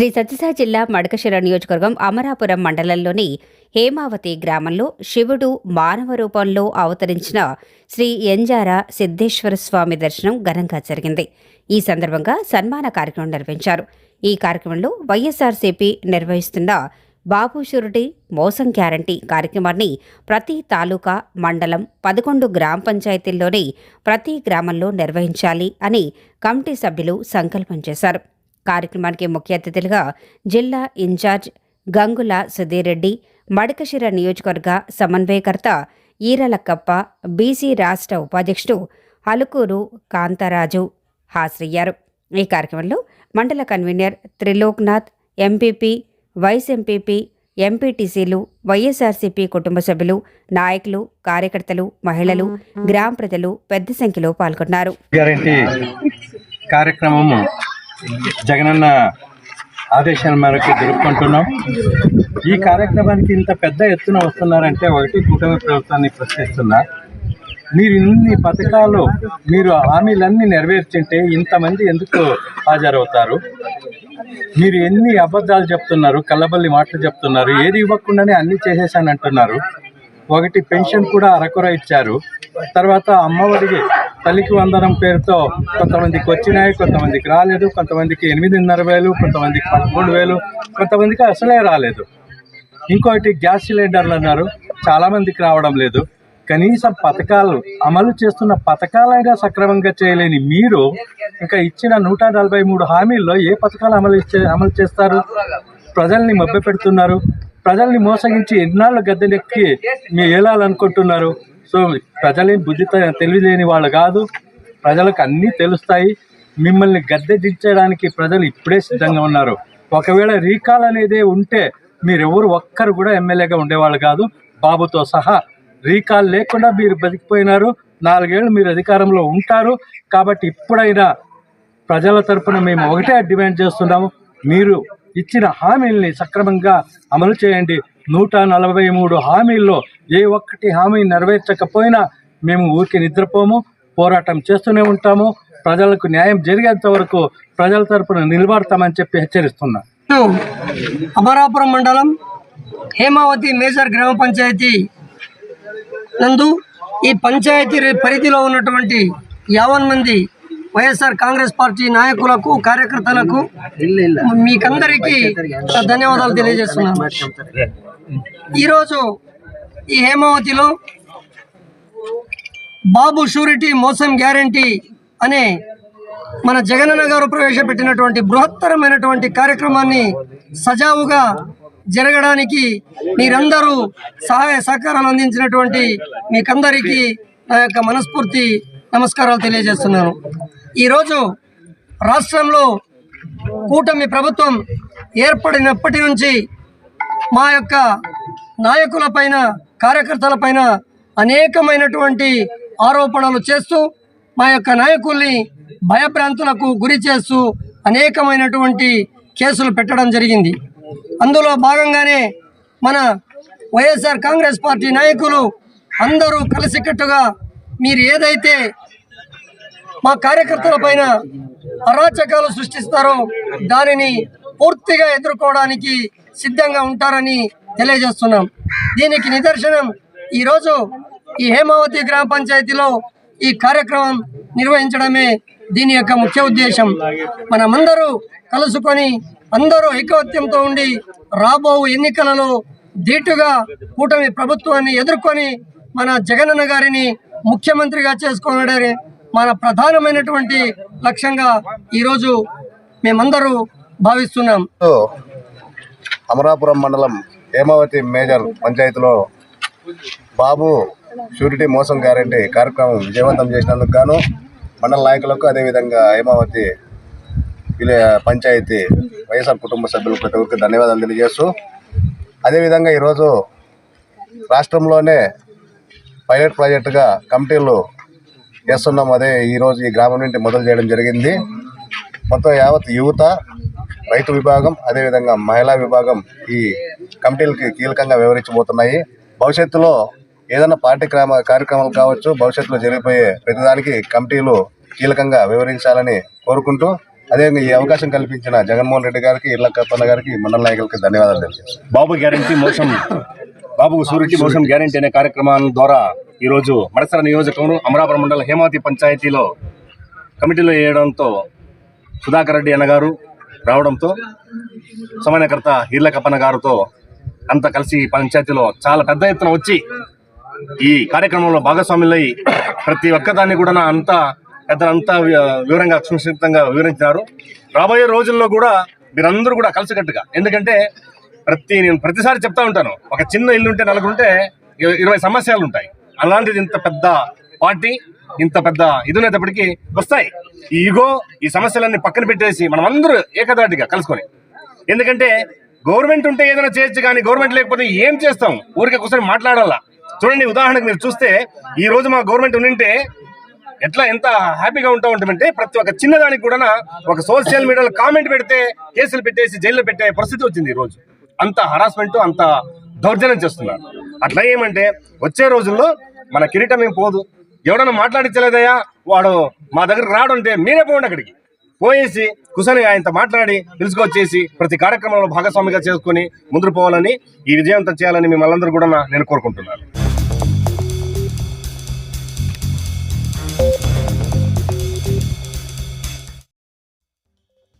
శ్రీ సత్యసాయి జిల్లా మడకశిర నియోజకవర్గం అమరాపురం మండలంలోని హేమావతి గ్రామంలో శివుడు మానవ రూపంలో అవతరించిన శ్రీ ఎంజార సిద్ధేశ్వర స్వామి దర్శనం ఘనంగా జరిగింది. ఈ సందర్భంగా సన్మాన కార్యక్రమం నిర్వహించారు. ఈ కార్యక్రమంలో వైఎస్ఆర్సీపీ నిర్వహిస్తున్న బాబుషురుడి మోసం గ్యారంటీ కార్యక్రమాన్ని ప్రతి తాలూకా మండలం పదకొండు గ్రామ పంచాయతీల్లోని ప్రతి గ్రామంలో నిర్వహించాలి అని కమిటీ సభ్యులు సంకల్పం చేశారు. కార్యక్రమానికి ముఖ్య అతిథులుగా జిల్లా ఇన్ఛార్జ్ గంగుల సుధీరెడ్డి మడకశిర నియోజకవర్గ సమన్వయకర్త ఈరలక్కప్ప బీసీ రాష్ట్ర ఉపాధ్యక్షుడు హలుకూరు కాంతారాజు హాజరయ్యారు. ఈ కార్యక్రమంలో మండల convener Triloknath MPP vice MPP ఎంపీటీసీలు వైఎస్ఆర్సీపీ కుటుంబ సభ్యులు నాయకులు కార్యకర్తలు మహిళలు గ్రామ ప్రజలు పెద్ద సంఖ్యలో పాల్గొన్నారు. కార్యక్రమము జగనన్న ఆదేశాల మేరకు జరుపుకుంటున్నాం. ఈ కార్యక్రమానికి ఇంత పెద్ద ఎత్తున వస్తున్నారంటే ఒకటి కూటమి ప్రభుత్వాన్ని ప్రశ్నిస్తున్నా. మీరు ఇన్ని పథకాలు మీరు హామీలన్నీ నెరవేర్చుంటే ఇంతమంది ఎందుకు హాజరవుతారు? మీరు ఎన్ని అబద్ధాలు చెప్తున్నారు కళ్ళబల్లి మాటలు చెప్తున్నారు ఏది ఇవ్వకుండానే అన్ని చేసేసానంటున్నారు ఒకటి పెన్షన్ కూడా అరకొర ఇచ్చారు. తర్వాత అమ్మఒడికి తల్లికి వందనం పేరుతో కొంతమందికి వచ్చినాయి కొంతమందికి రాలేదు కొంతమందికి ఎనిమిదిన్నర వేలు కొంతమందికి పదమూడు వేలు కొంతమందికి అసలే రాలేదు. ఇంకోటి గ్యాస్ సిలిండర్లు అన్నారు చాలా మందికి రావడం లేదు. కనీసం పథకాలు అమలు చేస్తున్న పథకాలైనా సక్రమంగా చేయలేని మీరు ఇంకా ఇచ్చిన నూట నలభై మూడు హామీల్లో ఏ పథకాలు అమలు ఇచ్చే అమలు చేస్తారు? ప్రజల్ని మభ్య పెడుతున్నారు ప్రజల్ని మోసగించి ఎన్నాళ్ళు గద్దెనెక్కి మీ ఏలాలనుకుంటున్నారు? సో ప్రజలేం బుద్ధి త- వాళ్ళు కాదు. ప్రజలకు అన్నీ తెలుస్తాయి. మిమ్మల్ని గద్దె దించడానికి ప్రజలు ఇప్పుడే సిద్ధంగా ఉన్నారు. ఒకవేళ రీకాల్ అనేదే ఉంటే మీరెవరు ఒక్కరు కూడా ఎమ్మెల్యేగా ఉండేవాళ్ళు కాదు. బాబుతో సహా రీకాల్ లేకుండా మీరు బతికిపోయినారు. నాలుగేళ్ళు మీరు అధికారంలో ఉంటారు. కాబట్టి ఇప్పుడైనా ప్రజల తరపున మేము ఒకటే డిమాండ్ చేస్తున్నాము. మీరు ఇచ్చిన హామీల్ని సక్రమంగా అమలు చేయండి. నూట నలభై మూడు హామీల్లో ఏ ఒక్కటి హామీ నెరవేర్చకపోయినా మేము ఊరికి నిద్రపోము పోరాటం చేస్తూనే ఉంటాము. ప్రజలకు న్యాయం జరిగేంత వరకు ప్రజల తరపున నిలబడతామని చెప్పి హెచ్చరిస్తున్నా. అమరాపురం మండలం హేమావతి మేజర్ గ్రామ పంచాయతీ నందు ఈ పంచాయతీ పరిధిలో ఉన్నటువంటి యావన్ మంది వైఎస్ఆర్ కాంగ్రెస్ పార్టీ నాయకులకు కార్యకర్తలకు మీకందరికీ ధన్యవాదాలు తెలియజేస్తున్నాను. ఈరోజు ఈ హేమావతిలో బాబు షూరిటీ మోసం గ్యారంటీ అనే మన జగనన్న గారు ప్రవేశపెట్టినటువంటి బృహత్తరమైనటువంటి కార్యక్రమాన్ని సజావుగా జరగడానికి మీరందరూ సహాయ సహకారాలు అందించినటువంటి మీకందరికీ నా యొక్క మనస్ఫూర్తి నమస్కారాలు తెలియజేస్తున్నాను. ఈరోజు రాష్ట్రంలో కూటమి ప్రభుత్వం ఏర్పడినప్పటి నుంచి మా యొక్క నాయకులపైన కార్యకర్తలపైన అనేకమైనటువంటి ఆరోపణలు చేస్తూ మా యొక్క నాయకుల్ని భయభ్రాంతులకు గురి చేస్తూ అనేకమైనటువంటి కేసులు పెట్టడం జరిగింది. అందులో భాగంగానే మన వైఎస్ఆర్ కాంగ్రెస్ పార్టీ నాయకులు అందరూ కలిసికట్టుగా మీరు ఏదైతే మా కార్యకర్తల పైన అరాచకాలు సృష్టిస్తారో. దానిని పూర్తిగా ఎదుర్కోవడానికి సిద్ధంగా ఉంటారని తెలియజేస్తున్నాం. దీనికి నిదర్శనం ఈరోజు ఈ హేమావతి గ్రామ పంచాయతీలో ఈ కార్యక్రమం నిర్వహించడమే దీని యొక్క ముఖ్య ఉద్దేశం. మనమందరూ కలుసుకొని అందరూ ఐకమత్యంతో ఉండి రాబో ఎన్నికలలో ధీటుగా కూటమి ప్రభుత్వాన్ని ఎదుర్కొని మన జగనన్న గారిని ముఖ్యమంత్రిగా చేసుకోవడమే మన ప్రధానమైనటువంటి లక్ష్యంగా ఈరోజు మేమందరూ భావిస్తున్నాం. అమరాపురం మండలం హేమావతి మేజర్ పంచాయతీలో బాబు షూరిటీ మోసం గ్యారంటీ కార్యక్రమం విజయవంతం చేసినందుకు గాను మండల నాయకులకు అదేవిధంగా హేమావతి విలే పంచాయతీ వైఎస్ఆర్ కుటుంబ సభ్యులు ప్రతి ఒక్కరికి ధన్యవాదాలు తెలియజేస్తూ అదేవిధంగా ఈరోజు రాష్ట్రంలోనే పైలట్ ప్రాజెక్టుగా కమిటీలు చేస్తున్నాం. అదే ఈరోజు ఈ గ్రామం నుండి మొదలు చేయడం జరిగింది. మొత్తం యావత్ యువత రైతు విభాగం అదేవిధంగా మహిళా విభాగం ఈ కమిటీలకి కీలకంగా వివరించబోతున్నాయి. భవిష్యత్తులో ఏదైనా పార్టీ క్రమ కార్యక్రమాలు కావచ్చు భవిష్యత్తులో జరిగిపోయే ప్రతిదానికి కమిటీలు కీలకంగా వివరించాలని కోరుకుంటూ అదేవిధంగా ఈ అవకాశం కల్పించిన జగన్మోహన్ రెడ్డి గారికి ఇర్లకప్పన్న గారికి మండల నాయకులకి ధన్యవాదాలు బాబు గ్యారంటీ మోసం. బాబు సూరిటీ మోసం గ్యారంటీ అనే కార్యక్రమం ద్వారా ఈరోజు మడసర నియోజకవర్గం అమరాపురం మండల హేమావతి పంచాయతీలో కమిటీలో వేయడంతో సుధాకర్ రెడ్డి అన్న గారు రావడంతో సమన్వయకర్త ఈర్లకప్పన్న గారితో అంతా కలిసి పంచాయతీలో చాలా పెద్ద ఎత్తున వచ్చి ఈ కార్యక్రమంలో భాగస్వాములై ప్రతి ఒక్కదాన్ని కూడా నా అంతా పెద్దలంతా వి- వివరంగా సంక్షిప్తంగా వివరించినారు. రాబోయే రోజుల్లో కూడా మీరందరూ కూడా కలిసికట్టుగా ఎందుకంటే ప్రతి నేను ప్రతిసారి చెప్తా ఉంటాను ఒక చిన్న ఇల్లు ఉంటే నలుగురు ఉంటే ఇరవై సమస్యలు ఉంటాయి అలాంటిది ఇంత పెద్ద పార్టీ ఇంత పెద్ద ఇది వస్తాయి. ఈ ఈగో ఈ సమస్యలన్నీ పక్కన పెట్టేసి మనం అందరూ ఏకదాటిగా కలుసుకొని. ఎందుకంటే గవర్నమెంట్ ఉంటే ఏదైనా చేయొచ్చు కానీ గవర్నమెంట్ లేకపోతే ఏం చేస్తాం? ఊరికే కూర్చొని మాట్లాడాలా? చూడండి ఉదాహరణకు మీరు చూస్తే ఈ రోజు మా గవర్నమెంట్ ఉండింటే ఎట్లా ఎంత హ్యాపీగా ఉంటా ఉంటామంటే ప్రతి ఒక్క చిన్నదానికి కూడా ఒక సోషల్ మీడియాలో కామెంట్ పెడితే కేసులు పెట్టేసి జైల్లో పెట్టే పరిస్థితి వచ్చింది ఈ రోజు. అంత హరాస్మెంట్ అంత దౌర్జన్యం చేస్తున్నారు. అట్లా ఏమంటే వచ్చే రోజుల్లో మన కిరీటం ఏం పోదు. ఎవడన్నా మాట్లాడించలేదయ్యా వాడు మా దగ్గరకు రాడుంటే మీరే పోండి అక్కడికి. పోయేసి కుసని ఆయనతో మాట్లాడి పిలుచుకొచ్చేసి ప్రతి కార్యక్రమంలో భాగస్వామిగా చేసుకుని ముందుకు పోవాలని ఈ విజయవంతం చేయాలని మిమ్మల్ని అందరూ కూడా నేను కోరుకుంటున్నాను.